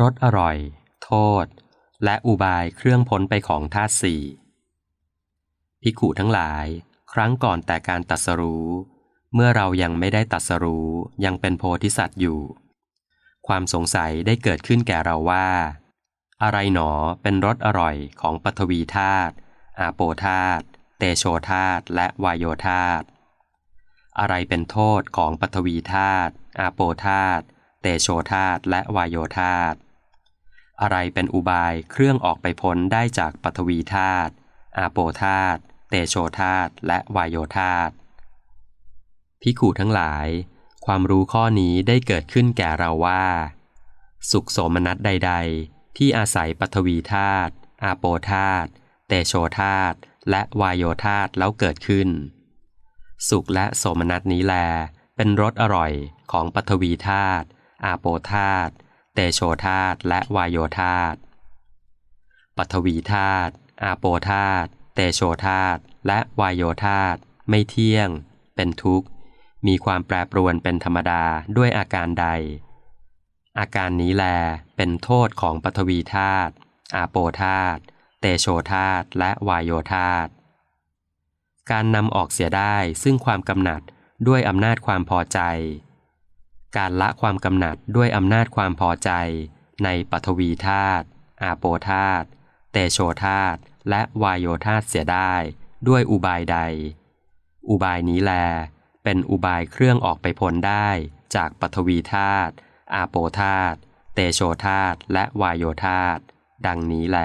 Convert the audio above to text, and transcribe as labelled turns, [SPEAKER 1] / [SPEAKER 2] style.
[SPEAKER 1] รสอร่อย โทษ และอุบายเครื่องพ้นไปของธาตุสี่ภิกขุทั้งหลาย ครั้งก่อนแต่การตัดสรู้ เมื่อเรายังไม่ได้ตัดสรู้ยังเป็นโพธิสัตว์อยู่ ความสงสัยได้เกิดขึ้นแก่เราว่า อะไรหนอเป็นรสอร่อยของปฐวีธาตุอาโปธาตุเตโชธาตุและวายโยธาตุอะไรเป็นโทษของปฐวีธาตุอาโปธาตุ เตโชธาตและวายโยธาตอะไรเป็นอุบายเครื่องออกไปพ้นได้จากปฐวีธาตุอาโปธาตุเตโชธาตุและวายโยธาตุพิขูทั้งหลาย ความรู้ข้อนี้ได้เกิดขึ้นแก่เราว่า สุขโสมนัสใด ๆ ที่อาศัยปฐวีธาตุอาโปธาตุเตโชธาตุและวายโยธาตุแล้วเกิดขึ้น สุขและโสมนัสนี้แล เป็นรสอร่อยของปฐวีธาตุ อาโปธาตุเตโชธาตุและวายโยธาตุปฐวีธาตุอาโปธาตุเตโชธาตุและวายโยธาตุไม่เที่ยง เป็นทุกข์ มีความแปรปรวนเป็นธรรมดาด้วยอาการใด อาการนี้แลเป็นโทษของปฐวีธาตุอาโปธาตุเตโชธาตุและวายโยธาตุการนำออกเสียได้ซึ่งความกำหนัดด้วยอำนาจความพอใจ การละความกำหนัดด้วยอำนาจความพอใจ ในปฐวีธาตุอาโปธาตุเตโชธาตุและวายโยธาตุเสียได้ ด้วยอุบายใด อุบายนี้แล เป็นอุบายเครื่องออกไปพ้นได้จากปฐวีธาตุอาโปธาตุเตโชธาตุและวายโยธาตุดังนี้แล